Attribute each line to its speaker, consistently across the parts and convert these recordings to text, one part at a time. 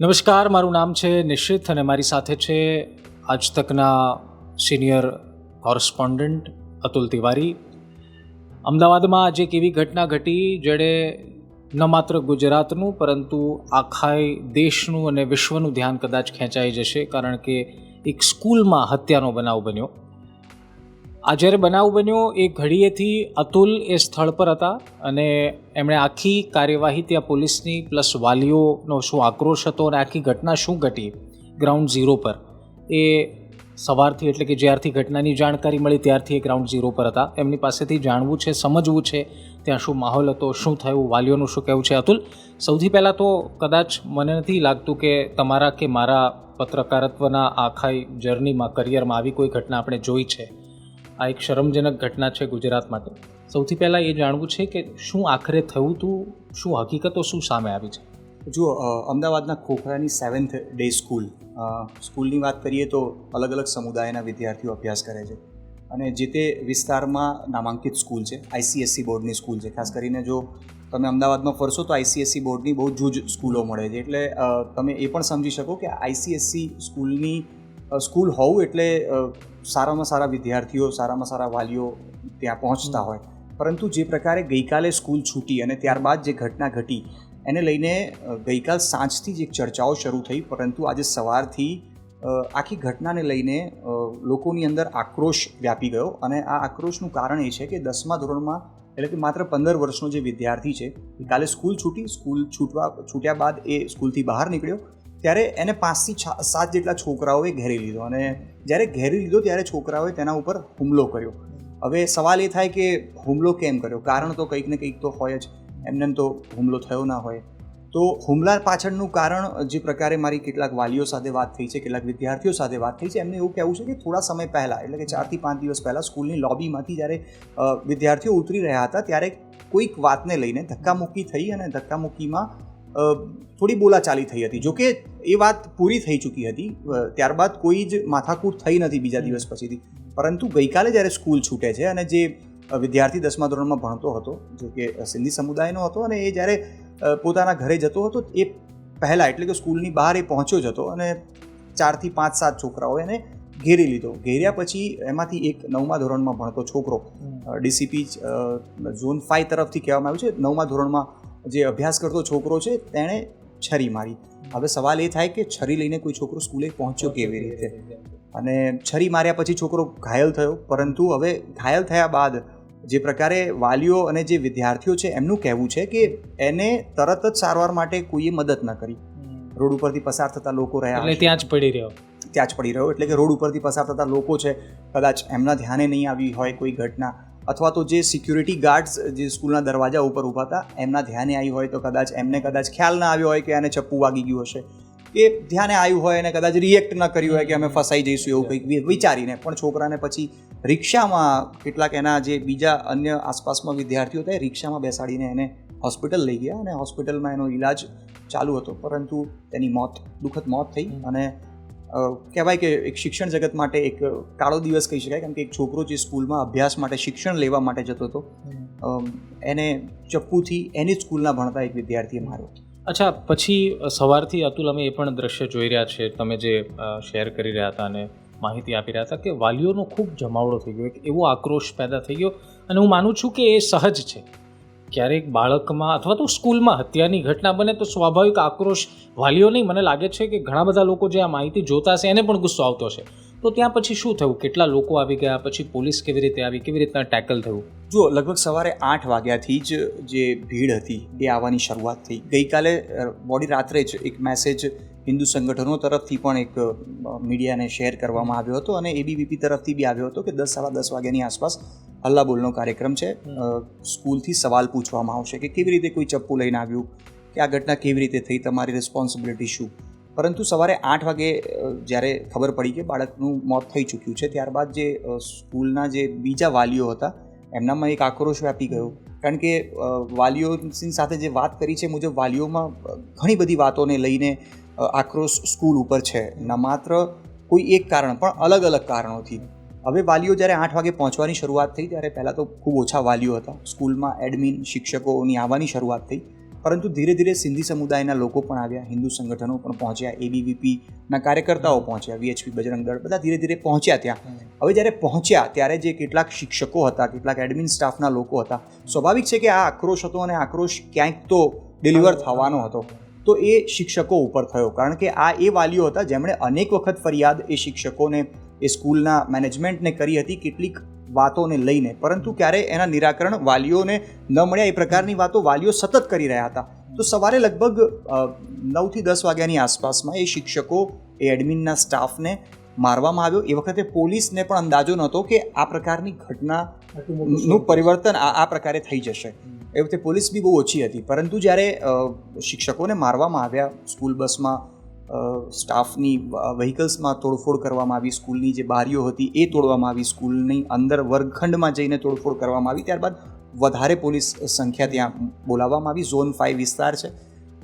Speaker 1: નમસ્કાર, મારું નામ છે નિશ્ચિત અને મારી સાથે છે આજ તકના સિનિયર કોરસ્પોન્ડન્ટ અતુલ તિવારી. અમદાવાદમાં આજે એક એવી ઘટના ઘટી જેણે ન માત્ર ગુજરાતનું, પરંતુ આખાય દેશનું અને વિશ્વનું ધ્યાન કદાચ ખેંચાઈ જશે, કારણ કે એક સ્કૂલમાં હત્યાનો બનાવ બન્યો. આ જ્યારે બનાવ બન્યો, એ ઘડીએથી અતુલ એ સ્થળ પર હતા અને એમણે આખી કાર્યવાહી ત્યાં પોલીસની પ્લસ વાલીઓનો શું આક્રોશ હતો અને આખી ઘટના શું ઘટી ગ્રાઉન્ડ ઝીરો પર. એ સવારથી એટલે કે જ્યારથી ઘટનાની જાણકારી મળી ત્યારથી એ ગ્રાઉન્ડ ઝીરો પર હતા. એમની પાસેથી જાણવું છે, સમજવું છે, ત્યાં શું માહોલ હતો, શું થયું, વાલીઓનું શું કહેવું છે. અતુલ, સૌથી પહેલાં તો કદાચ મને નથી લાગતું કે તમારા કે મારા પત્રકારત્વના આખા જર્નીમાં કરિયરમાં આવી કોઈ ઘટના આપણે જોઈ છે. આ એક શરમજનક ઘટના છે ગુજરાત માટે. સૌથી પહેલાં એ જાણવું છે કે શું આખરે થયું હતું શું હકીકતો શું સામે આવી છે?
Speaker 2: જુઓ અમદાવાદના ખોખરાની સેવન્થ ડે સ્કૂલ સ્કૂલની વાત કરીએ તો અલગ અલગ સમુદાયના વિદ્યાર્થીઓ અભ્યાસ કરે છે. અને જે તે વિસ્તારમાં નામાંકિત સ્કૂલ છે આઈસીએસસી બોર્ડની સ્કૂલ છે. ખાસ કરીને જો તમે અમદાવાદમાં ફરશો તો આઈસીએસસી બોર્ડની બહુ જૂજ સ્કૂલો મળે છે. એટલે તમે એ પણ સમજી શકો કે આઈસીએસસી સ્કૂલની સ્કૂલ હોવું એટલે સારામાં સારા વિદ્યાર્થીઓ સારામાં સારા વાલીઓ ત્યાં પહોંચતા હોય. પરંતુ જે પ્રકારે ગઈકાલે સ્કૂલ છૂટી અને ત્યારબાદ જે ઘટના ઘટી એને લઈને ગઈકાલ સાંજથી જ એક ચર્ચાઓ શરૂ થઈ પરંતુ આજે સવારથી આખી ઘટનાને લઈને લોકોની અંદર આક્રોશ વ્યાપી ગયો. અને આ આક્રોશનું કારણ એ છે કે દસમા ધોરણમાં એટલે કે માત્ર પંદર વર્ષનો જે વિદ્યાર્થી છે કાલે સ્કૂલ છૂટી સ્કૂલ છૂટવા છૂટ્યા બાદ એ સ્કૂલથી બહાર નીકળ્યો. ત્યારે એને પાંચથી સાત જેટલા છોકરાઓએ ઘેરી લીધો અને જ્યારે ઘેરી લીધો ત્યારે છોકરાઓએ તેના ઉપર હુમલો કર્યો. હવે સવાલ એ થાય કે હુમલો કેમ કર્યો? કારણ તો કંઈક ને કંઈક તો હોય જ. એમને એમ તો હુમલો થયો ના હોય. તો હુમલા પાછળનું કારણ જે પ્રકારે મારી કેટલાક વાલીઓ સાથે વાત થઈ છે, કેટલાક વિદ્યાર્થીઓ સાથે વાત થઈ છે, એમને એવું કહેવું છે કે થોડા સમય પહેલાં, એટલે કે ચારથી પાંચ દિવસ પહેલાં સ્કૂલની લોબીમાંથી જ્યારે વિદ્યાર્થીઓ ઉતરી રહ્યા હતા, ત્યારે કોઈક વાતને લઈને ધક્કામુક્કી થઈ અને ધક્કામુક્કીમાં થોડી બોલાચાલી થઈ હતી. જોકે એ વાત પૂરી થઈ ચૂકી હતી. ત્યારબાદ કોઈ જ માથાકૂટ થઈ નથી બીજા દિવસ પછીથી. પરંતુ ગઈકાલે જ્યારે સ્કૂલ છૂટે છે અને જે વિદ્યાર્થી દસમા ધોરણમાં ભણતો હતો જો કે સિંધી સમુદાયનો હતો અને એ જ્યારે પોતાના ઘરે જતો હતો એ પહેલાં એટલે કે સ્કૂલની બહાર એ પહોંચ્યો જ હતો અને ચારથી પાંચ સાત છોકરાઓ એને ઘેરી લીધો. ઘેર્યા પછી એમાંથી એક નવમા ધોરણમાં ભણતો છોકરો ડીસીપી ઝોન ફાઇવ તરફથી કહેવામાં આવ્યું છે. નવમા ધોરણમાં જે અભ્યાસ કરતો છોકરો છે તેણે છરી મારી. હવે સવાલ એ થાય કે છરી લઈને કોઈ છોકરો સ્કૂલે પહોંચ્યો કેવી રીતે? અને છરી માર્યા પછી છોકરો ઘાયલ થયો પરંતુ હવે ઘાયલ થયા બાદ જે પ્રકારે વાલીઓ અને જે વિદ્યાર્થીઓ છે એમનું કહેવું છે કે એને તરત જ સારવાર માટે કોઈએ મદદ ન કરી. રોડ ઉપરથી પસાર થતા લોકો રહ્યા
Speaker 1: એટલે ત્યાં જ પડી રહ્યો.
Speaker 2: ત્યાં જ પડી રહ્યો એટલે કે રોડ ઉપરથી પસાર થતા લોકો છે કદાચ એમના ધ્યાને નહીં આવી હોય કોઈ ઘટના. અથવા તો જે સિક્યુરિટી ગાર્ડ્સ જે સ્કૂલના દરવાજા ઉપર ઊભા હતા, એમના ધ્યાને આવી હોય તો કદાચ એમને કદાચ ખ્યાલ ના આવ્યો હોય કે આને ચપ્પુ વાગી ગયું હશે. કે ધ્યાને આવ્યું હોય અને કદાચ રિએક્ટ ન કર્યું હોય કે અમે ફસાઈ જઈશું એવું કંઈક વિચારીને. પણ છોકરાને પછી રિક્ષામાં કેટલાક એના જે બીજા અન્ય આસપાસમાં વિદ્યાર્થીઓ હતા એ રિક્ષામાં બેસાડીને એને હોસ્પિટલ લઈ ગયા અને હોસ્પિટલમાં એનો ઈલાજ ચાલુ હતો. પરંતુ તેની મોત, દુઃખદ મોત થઈ અને કહેવાય કે એક શિક્ષણ જગત માટે એક કાળો દિવસ કહી શકાય કેમ કે એક છોકરો જે સ્કૂલમાં અભ્યાસ માટે શિક્ષણ લેવા માટે જતો હતો એને ચપ્પુથી એની જ સ્કૂલના ભણતા એક વિદ્યાર્થીએ માર્યો.
Speaker 1: અચ્છા પછી સવારથી અતુલ અમે એ પણ દ્રશ્ય જોઈ રહ્યા છે તમે જે શેર કરી રહ્યા હતા અને માહિતી આપી રહ્યા હતા કે વાલીઓનો ખૂબ જમાવડો થઈ ગયો એક એવો આક્રોશ પેદા થઈ ગયો. અને હું માનું છું કે એ સહજ છે. ક્યારેક બાળકમાં અથવા તો સ્કૂલમાં હત્યાની ઘટના બને તો સ્વાભાવિક આક્રોશ વાલીઓ નહીં. મને લાગે છે કે ઘણા બધા લોકો જે આ માહિતી જોતા હશે એને પણ ગુસ્સો આવતો હશે. તો ત્યાં પછી શું થયું? કેટલા લોકો આવી ગયા? પછી પોલીસ કેવી રીતે આવી? કેવી રીતના ટેકલ થયું?
Speaker 2: જો લગભગ સવારે આઠ વાગ્યાથી જ જે ભીડ હતી, એ આવવાની શરૂઆત થઈ. ગઈકાલે મોડી રાત્રે જ એક મેસેજ હિન્દુ સંગઠનો તરફથી પણ એક મીડિયાને શેર કરવામાં આવ્યો હતો અને એબીવીપી તરફથી બી આવ્યો હતો કે દસ સાડા દસ વાગ્યાની આસપાસ હલ્લાબોલનો કાર્યક્રમ છે. સ્કૂલથી સવાલ પૂછવામાં આવશે કે કેવી રીતે કોઈ ચપ્પુ લઈને આવ્યું કે આ ઘટના કેવી રીતે થઈ તમારી રિસ્પોન્સિબિલિટી શું? પરંતુ સવારે આઠ વાગે જ્યારે ખબર પડી કે બાળકનું મોત થઈ ચૂક્યું છે ત્યારબાદ જે સ્કૂલના જે બીજા વાલીઓ હતા એમનામાં એક આક્રોશ વ્યાપી ગયો. કારણ કે વાલીઓની સાથે જે વાત કરી છે મુજબ વાલીઓમાં ઘણી બધી વાતોને લઈને આક્રોશ સ્કૂલ ઉપર છે. ન માત્ર કોઈ એક કારણ પણ અલગ અલગ કારણોથી. હવે વાલીઓ જ્યારે આઠ વાગે પહોંચવાની શરૂઆત થઈ ત્યારે પહેલાં તો ખૂબ ઓછા વાલીઓ હતા. સ્કૂલમાં એડમિન શિક્ષકોની આવવાની શરૂઆત થઈ. પરંતુ ધીરે ધીરે સિંધી સમુદાયના લોકો પણ આવ્યા હિન્દુ સંગઠનો પણ પહોંચ્યા એબીવીપીના કાર્યકર્તાઓ પહોંચ્યા વીએચપી બજરંગ દળ બધા ધીરે ધીરે પહોંચ્યા ત્યાં. હવે જ્યારે પહોંચ્યા ત્યારે જે કેટલાક શિક્ષકો હતા કેટલાક એડમિન સ્ટાફના લોકો હતા સ્વાભાવિક છે કે આ આક્રોશ હતો અને આક્રોશ ક્યાંક તો ડિલિવર થવાનો હતો. તો એ શિક્ષકો ઉપર થયો. કારણ કે આ એ વાલીઓ હતા જેમણે અનેક વખત ફરિયાદ એ શિક્ષકોને એ સ્કૂલના મેનેજમેન્ટને કરી હતી કેટલીક વાતોને લઈને. પરંતુ ક્યારે એના નિરાકરણ વાલીઓને ન મળ્યા એ પ્રકારની વાતો વાલીઓ સતત કરી રહ્યા હતા. તો સવારે લગભગ નવથી દસ વાગ્યાની આસપાસમાં એ શિક્ષકો એ એડમિનના સ્ટાફને મારવામાં આવ્યો. એ વખતે પોલીસને પણ અંદાજો નહોતો કે આ પ્રકારની ઘટના નું પરિવર્તન આ આ પ્રકારે થઈ જશે. એ વખતે પોલીસ બી બહુ ઓછી હતી. પરંતુ જ્યારે શિક્ષકોને મારવામાં આવ્યા, સ્કૂલ બસમાં સ્ટાફની વ્હીકલ્સમાં તોડફોડ કરવામાં આવી, સ્કૂલની જે બારીઓ હતી એ તોડવામાં આવી, સ્કૂલની અંદર વર્ગખંડમાં જઈને તોડફોડ કરવામાં આવી, ત્યારબાદ વધારે પોલીસ સંખ્યા ત્યાં બોલાવવામાં આવી. ઝોન ફાઇવ વિસ્તાર છે.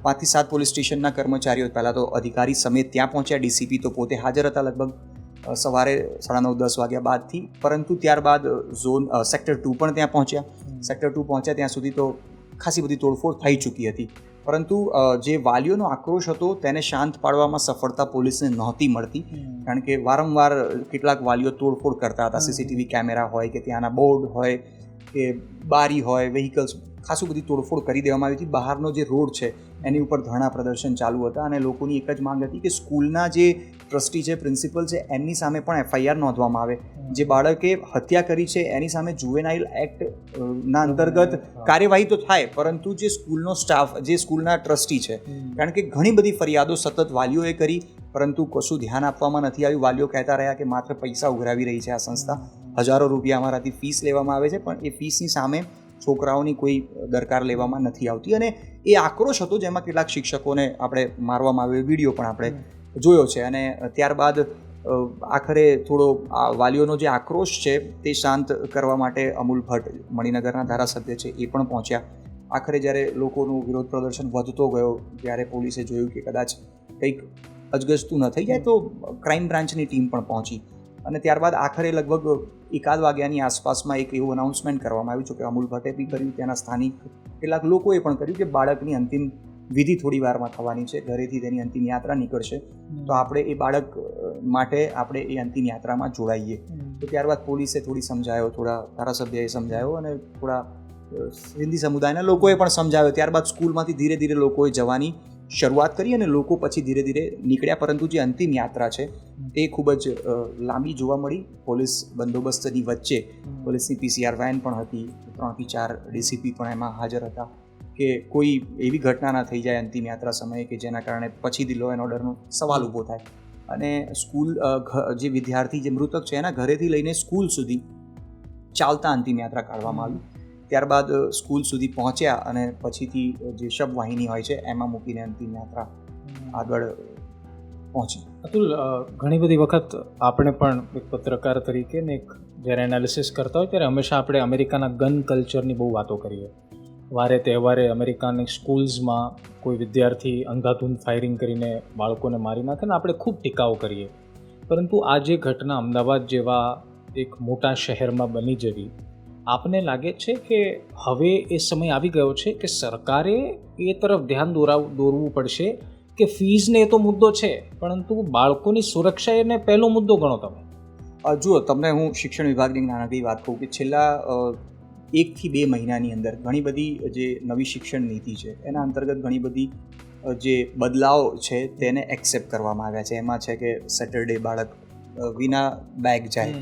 Speaker 2: પાંચથી સાત પોલીસ સ્ટેશનના કર્મચારીઓ પહેલાં તો અધિકારી સમેત ત્યાં પહોંચ્યા. ડીસીપી તો પોતે હાજર હતા લગભગ સવારે સાડા નવ, દસ વાગ્યા બાદથી. પરંતુ ત્યારબાદ ઝોન સેક્ટર ટુ પણ ત્યાં પહોંચ્યા. સેક્ટર ટુ પહોંચ્યા ત્યાં સુધી તો ખાસી બધી તોડફોડ થઈ ચૂકી હતી. પરંતુ જે વાલીઓનો આક્રોશ હતો તેને શાંત પાડવામાં સફળતા પોલીસને નહોતી મળતી. કારણ કે વારંવાર કેટલાક વાલીઓ તોડફોડ કરતા હતા. સીસીટીવી કેમેરા હોય કે ત્યાંના બોર્ડ હોય કે બારી હોય વ્હીકલ્સ ખાસું બધી તોડફોડ કરી દેવામાં આવી હતી. બહારનો જે રોડ છે એની ઉપર ધરણા પ્રદર્શન ચાલુ હતા અને લોકોની એક જ માંગ હતી કે સ્કૂલના જે ટ્રસ્ટી છે પ્રિન્સિપલ છે એમની સામે પણ એફઆઈઆર નોંધવામાં આવે. જે બાળકે હત્યા કરી છે એની સામે જુવેનાઇલ એક્ટ ના અંતર્ગત કાર્યવાહી તો થાય પરંતુ જે સ્કૂલનો સ્ટાફ જે સ્કૂલના ટ્રસ્ટી છે કારણ કે ઘણી બધી ફરિયાદો સતત વાલીઓએ કરી પરંતુ કશું ધ્યાન આપવામાં નથી આવ્યું. વાલીઓ કહેતા રહ્યા કે માત્ર પૈસા ઉઘરાવી રહી છે આ સંસ્થા. હજારો રૂપિયા અમારાથી ફીસ લેવામાં આવે છે પણ એ ફીસની સામે છોકરાઓની કોઈ દરકાર લેવામાં નથી આવતી અને એ આક્રોશ હતો જેમાં કેટલાક શિક્ષકોને આપણે મારવામાં આવ્યો વીડિયો પણ આપણે જોયો છે. અને ત્યારબાદ આખરે થોડો આ વાલીઓનો જે આક્રોશ છે તે શાંત કરવા માટે અમૂલ ભટ્ટ મણિનગરના ધારાસભ્ય છે એ પણ પહોંચ્યા. આખરે જ્યારે લોકોનું વિરોધ પ્રદર્શન વધતો ગયો ત્યારે પોલીસે જોયું કે કદાચ કંઈક અજગજતું ન થઈ જાય તો ક્રાઇમ બ્રાન્ચની ટીમ પણ પહોંચી. અને ત્યારબાદ આખરે લગભગ એકાદ વાગ્યાની આસપાસમાં એક એવું અનાઉન્સમેન્ટ કરવામાં આવ્યું છે કે અમૂલ ભટ્ટે બી કર્યું ત્યાંના સ્થાનિક કેટલાક લોકોએ પણ કર્યું કે બાળકની અંતિમ વિધિ થોડી વારમાં થવાની છે ઘરેથી તેની અંતિમ યાત્રા નીકળશે. તો આપણે એ બાળક માટે આપણે એ અંતિમ યાત્રામાં જોડાઈએ. તો ત્યારબાદ પોલીસે થોડી સમજાયો થોડા ધારાસભ્યએ સમજાયો અને થોડા હિન્દી સમુદાયના લોકોએ પણ સમજાવ્યો. ત્યારબાદ સ્કૂલમાંથી ધીરે ધીરે લોકોએ જવાની શરૂઆત કરી અને લોકો પછી ધીરે ધીરે નીકળ્યા. પરંતુ જે અંતિમ યાત્રા છે તે ખૂબ જ લાંબી જોવા મળી. પોલીસ બંદોબસ્તની વચ્ચે પોલીસની પીસીઆર વેન પણ હતી, ત્રણથી ચાર ડીસીપી પણ એમાં હાજર હતા કે કોઈ એવી ઘટના ના થઈ જાય અંતિમ યાત્રા સમયે કે જેના કારણે પછીથી લો એન્ડ ઓર્ડરનો સવાલ ઊભો થાય. અને સ્કૂલ જે વિદ્યાર્થી, જે મૃતક છે, એના ઘરેથી લઈને સ્કૂલ સુધી ચાલતા અંતિમ યાત્રા કાઢવામાં આવી. ત્યારબાદ સ્કૂલ સુધી પહોંચ્યા અને પછીથી જે શબવાહિની હોય છે, એમાં મૂકીને અંતિમ યાત્રા આગળ પહોંચી.
Speaker 1: અતુલ ઘણી બધી વખત આપણે પણ એક પત્રકાર તરીકે ને એક જ્યારે એનાલિસિસ કરતા હોય, ત્યારે હંમેશા આપણે અમેરિકાના ગન કલ્ચરની બહુ વાતો કરીએ. વારે તહેવારે અમેરિકાની સ્કૂલ્સમાં કોઈ વિદ્યાર્થી અંધાધૂંધ ફાયરિંગ કરીને બાળકોને મારી નાખે ને આપણે ખૂબ ટીકાઓ કરીએ. પરંતુ આ જે ઘટના અમદાવાદ જેવા એક મોટા શહેરમાં બની જવી આપને લાગે છે કે હવે એ સમય આવી ગયો છે કે સરકારે એ તરફ ધ્યાન દોરાવ દોરવું પડશે? કે ફીઝને એ તો મુદ્દો છે પરંતુ બાળકોની સુરક્ષા એને પહેલો મુદ્દો ગણો તમે.
Speaker 2: જુઓ તમને હું શિક્ષણ વિભાગની નાનકડી વાત કહું કે છેલ્લા એકથી બે મહિનાની અંદર ઘણી બધી જે નવી શિક્ષણ નીતિ છે એના અંતર્ગત ઘણી બધી જે બદલાવ છે તેને એક્સેપ્ટ કરવામાં આવ્યા છે. એમાં છે કે સેટરડે બાળક વિના બેગ જાય.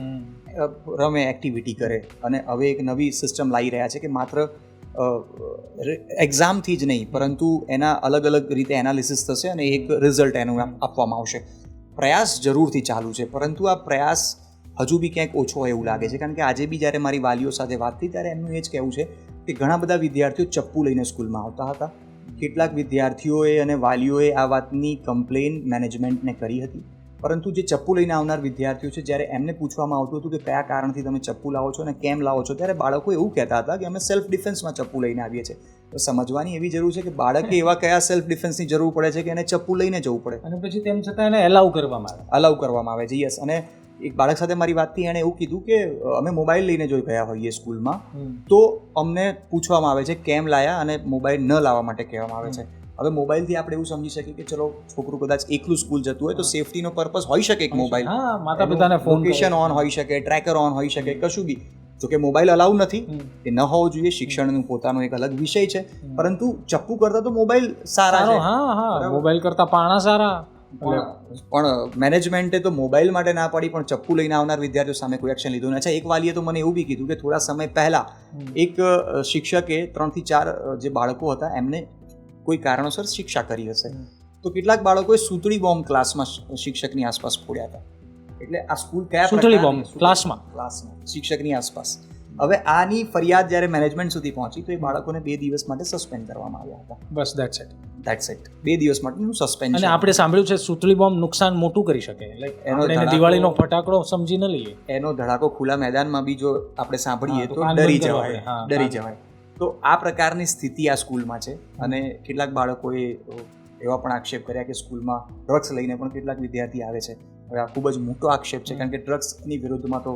Speaker 2: રમે એક્ટિવિટી કરે. અને હવે એક નવી સિસ્ટમ લાવી રહ્યા છે કે માત્ર એક્ઝામથી જ નહીં, પરંતુ એના અલગ અલગ રીતે એનાલિસિસ થશે અને એક રિઝલ્ટ એનું આપવામાં આવશે. પ્રયાસ જરૂરથી ચાલુ છે, પરંતુ આ પ્રયાસ હજુ બી ક્યાંક ઓછો એવું લાગે છે. કારણ કે આજે બી જ્યારે મારી વાલીઓ સાથે વાત થઈ, ત્યારે એમનું એ જ કહેવું છે કે ઘણા બધા વિદ્યાર્થીઓ ચપ્પુ લઈને સ્કૂલમાં આવતા હતા. કેટલાક વિદ્યાર્થીઓએ અને વાલીઓએ આ વાતની કમ્પ્લેન મેનેજમેન્ટને કરી હતી. પરંતુ જે ચપ્પુ લઈને આવનાર વિદ્યાર્થીઓ છે જ્યારે એમને પૂછવામાં આવતું હતું કે કયા કારણથી તમે ચપ્પુ લાવો છો અને કેમ લાવો છો ત્યારે બાળકો એવું કહેતા હતા કે અમે સેલ્ફ ડિફેન્સમાં ચપ્પુ લઈને આવીએ છીએ. તો સમજવાની એવી જરૂર છે કે બાળકે એવા કયા સેલ્ફ ડિફેન્સની જરૂર પડે છે કે એને ચપ્પુ લઈને જવું પડે.
Speaker 1: અને પછી તેમ છતાં એને એલાઉ કરવામાં આવે.
Speaker 2: અલાઉ કરવામાં આવે છે યસ અને એક બાળક સાથે મારી વાતથી એણે એવું કીધું કે અમે મોબાઈલ લઈને જોઈ ગયા હોઈએ સ્કૂલમાં તો અમને પૂછવામાં આવે છે કેમ લાયા અને મોબાઈલ ન લાવવા માટે કહેવામાં આવે છે. હવે મોબાઈલથી આપણે એવું સમજી શકીએ કે ચલો છોકરું કદાચ એકલું સ્કૂલ જતું હોય તો સેફટીનો પર્પઝ હોઈ શકે એક મોબાઈલ.
Speaker 1: માતા પિતાને ફોન
Speaker 2: લોકેશન ઓન હોઈ શકે ટ્રેકર ઓન હોઈ શકે કશું બી. જો કે મોબાઈલ અલાઉ નથી. એ ન હોવો જોઈએ શિક્ષણનું પોતાનો એક અલગ વિષય છે. પરંતુ ચપ્પુ કરતા તો મોબાઈલ સારા છે.
Speaker 1: હા હા. મોબાઈલ કરતા પાણા સારા.
Speaker 2: પણ મેનેજમેન્ટે તો મોબાઈલ માટે ના પાડી પણ ચપ્પુ લઈને આવનાર વિદ્યાર્થીઓ સામે કોઈ એક્શન લીધું નથી. એક વાલીએ તો મને એવું બી કીધું કે થોડા સમય પહેલા એક શિક્ષકે ત્રણથી ચાર જે બાળકો હતા એમને કોઈ કારણોસર શિક્ષા કરી હશે. તો કેટલાક બાળકોએ સૂતળી બોમ્બ ક્લાસમાં શિક્ષકની આસપાસ ફોડ્યા હતા. એટલે આ સ્કૂલ કયા
Speaker 1: સૂતળી બોમ્બ ક્લાસમાં?
Speaker 2: ક્લાસમાં શિક્ષકની આસપાસ. હવે આની ફરિયાદ જ્યારે મેનેજમેન્ટ સુધી પહોંચી તો એ બાળકોને બે દિવસ માટે સસ્પેન્ડ કરવામાં આવ્યા હતા.
Speaker 1: બસ દેટ્સ ઇટ
Speaker 2: દેટ્સ ઇટ બે દિવસ માટેનું
Speaker 1: અને આપણે સાંભળ્યું છે સુતળી બોમ્બ નુકસાન મોટું કરી શકે. લાઈક
Speaker 2: એનો
Speaker 1: દિવાળીનો ફટાકડો સમજી ન લઈએ.
Speaker 2: એનો ધડાકો ખુલ્લા મેદાનમાં બી જો આપણે સાંભળીએ
Speaker 1: તો
Speaker 2: ડરી જવાય. ડરી જવાય. તો આ પ્રકારની સ્થિતિ આ સ્કૂલમાં છે અને કેટલાક બાળકોએ એવા પણ આક્ષેપ કર્યા કે સ્કૂલમાં ડ્રગ્સ લઈને પણ કેટલાક વિદ્યાર્થી આવે છે. હવે આ ખૂબ જ મોટો આક્ષેપ છે કારણ કે ડ્રગ્સની વિરુદ્ધમાં તો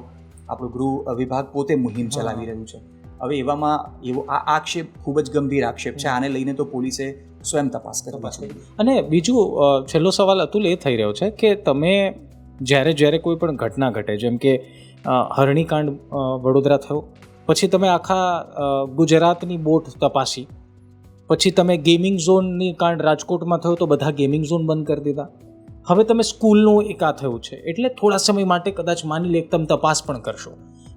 Speaker 2: આપણું ગૃહ વિભાગ પોતે મુહિમ ચલાવી રહ્યું છે. હવે એવામાં એવો આ આક્ષેપ ખૂબ જ ગંભીર આક્ષેપ છે. આને લઈને તો પોલીસે સ્વયં તપાસ જોઈએ
Speaker 1: અને બીજું છેલ્લો સવાલ અતુલ એ થઈ રહ્યો છે કે તમે જ્યારે જ્યારે કોઈ પણ ઘટના ઘટે જેમ કે હરણીકાંડ વડોદરા થયો? પછી તમે આખા ગુજરાતની બોટ તપાસી. પછી તમે ગેમિંગ ઝોનની કાંડ રાજકોટમાં થયો તો બધા ગેમિંગ ઝોન બંધ કરી દીધા. હવે તમે સ્કૂલનું એકા થયું છે. એટલે થોડા સમય માટે કદાચ માની લે તમે તપાસ પણ કરશો.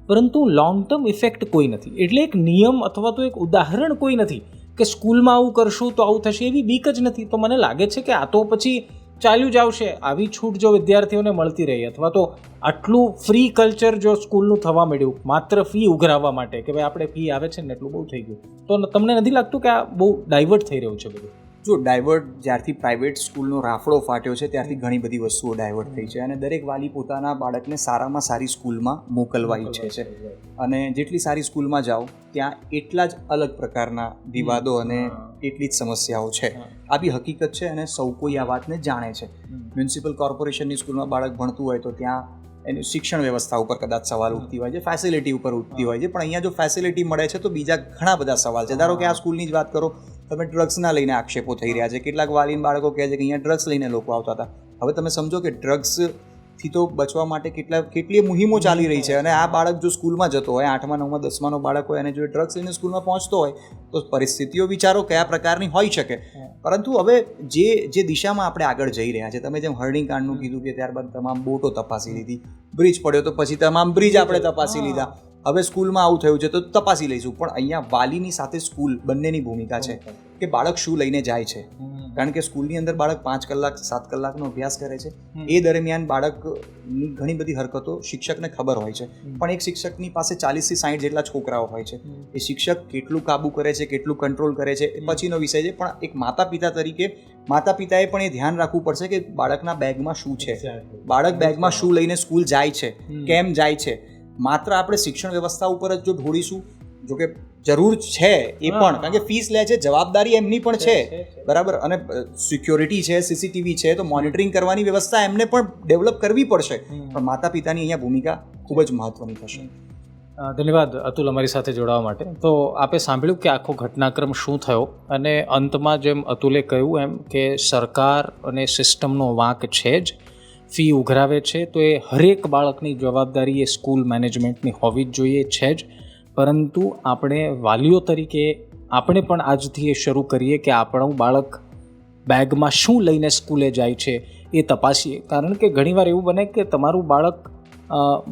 Speaker 1: પરંતુ લોંગ ટર્મ ઇફેક્ટ કોઈ નથી. એટલે એક નિયમ અથવા તો એક ઉદાહરણ કોઈ નથી કે સ્કૂલમાં આવું કરશું તો આવું થશે એવી બીક જ નથી. તો મને લાગે છે કે આ તો પછી ચાલ્યું જ આવશે. આવી છૂટ જો વિદ્યાર્થીઓને મળતી રહી અથવા તો આટલું ફ્રી કલ્ચર જો સ્કૂલનું થવા માંડ્યું, માત્ર ફી ઉઘરાવવા માટે કે ભાઈ આપણે ફી આવે છે ને એટલું બહુ થઈ ગયું. તો તમને નથી લાગતું કે આ બહુ ડાયવર્ટ થઈ રહ્યું છે બધું?
Speaker 2: જો ડાયવર્ટ જ્યારથી પ્રાઇવેટ સ્કૂલનો રાફડો ફાટ્યો છે ત્યારથી ઘણી બધી વસ્તુઓ ડાયવર્ટ થઈ છે. અને દરેક વાલી પોતાના બાળકને સારામાં સારી સ્કૂલમાં મોકલવા ઈચ્છે છે. અને જેટલી સારી સ્કૂલમાં જાઓ ત્યાં એટલા જ અલગ પ્રકારના વિવાદો અને એટલી જ સમસ્યાઓ છે. આ બી હકીકત છે અને સૌ કોઈ આ વાતને જાણે છે. મ્યુનિસિપલ કોર્પોરેશનની સ્કૂલમાં બાળક ભણતું હોય તો ત્યાં એની શિક્ષણ વ્યવસ્થા ઉપર કદાચ સવાલ ઉઠતી હોય છે ફેસિલિટી ઉપર ઉઠતી હોય છે. પણ અહીંયા જો ફેસિલિટી મળે છે તો બીજા ઘણા બધા સવાલ છે. ધારો કે આ સ્કૂલની જ વાત કરો તમે ડ્રગ્સના લઈને આક્ષેપો થઈ રહ્યા છે. કેટલાક વાલીન બાળકો કહે છે કે અહીંયા ડ્રગ્સ લઈને લોકો આવતા હતા. હવે તમે સમજો કે ડ્રગ્સથી તો બચવા માટે કેટલા, કેટલી મુહિમો ચાલી રહી છે. અને આ બાળક જો સ્કૂલમાં જતો હોય, આઠમા, નવમાં, દસમાનો બાળક હોય અને જો ડ્રગ્સ લઈને સ્કૂલમાં પહોંચતો હોય, તો પરિસ્થિતિઓ વિચારો કયા પ્રકારની હોઈ શકે. પરંતુ હવે જે જે દિશામાં આપણે આગળ જઈ રહ્યા છે, તમે જેમ હર્ડિંગ કાંડનું કીધું કે ત્યારબાદ તમામ બોટો તપાસી લીધી, બ્રિજ પડ્યો, તો પછી તમામ બ્રિજ આપણે તપાસી લીધા. હવે સ્કૂલમાં આવું થયું છે તો તપાસી લઈશું. પણ અહીંયા વાલીની સાથે સ્કૂલ બંનેની ભૂમિકા છે કે બાળક શું લઈને જાય છે? કારણ કે સ્કૂલની અંદર બાળક પાંચ કલાક સાત કલાકનો અભ્યાસ કરે છે. એ દરમિયાન બાળકની ઘણી બધી હરકતો શિક્ષકને ખબર હોય છે. પણ એક શિક્ષકની પાસે ચાલીસથી સાઠ જેટલા છોકરાઓ હોય છે. એ શિક્ષક કેટલું કાબુ કરે છે કેટલું કંટ્રોલ કરે છે એ પછીનો વિષય છે. પણ એક માતા પિતા તરીકે માતા પિતાએ પણ એ ધ્યાન રાખવું પડશે કે બાળકના બેગમાં શું છે? બાળક બેગમાં શું લઈને સ્કૂલ જાય છે? કેમ જાય છે? માત્ર આપણે શિક્ષણ વ્યવસ્થા ઉપર જ જો ઢોળીશું જો કે જરૂર છે એ પણ કારણ કે ફીસ લે છે જવાબદારી એમની પણ છે. બરાબર? અને સિક્યોરિટી છે સીસીટીવી છે તો મોનિટરિંગ કરવાની વ્યવસ્થા એમને પણ ડેવલપ કરવી પડશે. પણ માતા પિતાની અહીંયા ભૂમિકા ખૂબ જ મહત્વની થશે.
Speaker 1: ધન્યવાદ અતુલ અમારી સાથે જોડાવા માટે. તો આપે સાંભળ્યું કે આખો ઘટનાક્રમ શું થયો? અને અંતમાં જેમ અતુલે કહ્યું એમ કે સરકાર અને સિસ્ટમનો વાંક છે જ. ફી ઉઘરાવે છે, તો એ હરેક બાળકની જવાબદારી એ સ્કૂલ મેનેજમેન્ટની હોવી જ જોઈએ, છે જ. પરંતુ આપણે વાલીઓ તરીકે આપણે પણ આજથી એ શરૂ કરીએ કે આપણું બાળક બેગમાં શું લઈને સ્કૂલે જાય છે એ તપાસીએ. કારણ કે ઘણીવાર એવું બને કે તમારું બાળક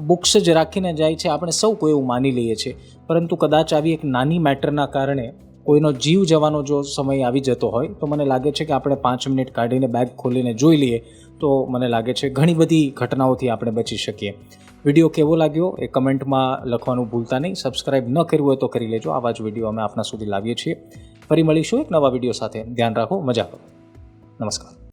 Speaker 1: બુક્સ જ રાખીને જાય છે, આપણે સૌ કોઈ એવું માની લઈએ છીએ. પરંતુ કદાચ આવી એક નાની મેટરના કારણે કોઈનો જીવ જવાનો જો સમય આવી જતો હોય, તો મને લાગે છે કે આપણે પાંચ મિનિટ કાઢીને બેગ ખોલીને જોઈ લઈએ. તો મને લાગે છે ઘણી બધી ઘટનાઓથી આપણે બચી શકીએ. વીડિયો કેવો લાગ્યો એ કમેન્ટમાં લખવાનું ભૂલતા નહીં. સબસ્ક્રાઇબ ન કર્યું હોય તો કરી લેજો. આવા જ વીડિયો અમે આપના સુધી લાવીએ છીએ. ફરી મળીશું એક નવા વીડિયો સાથે. ધ્યાન રાખો. મજા કરો. નમસ્કાર.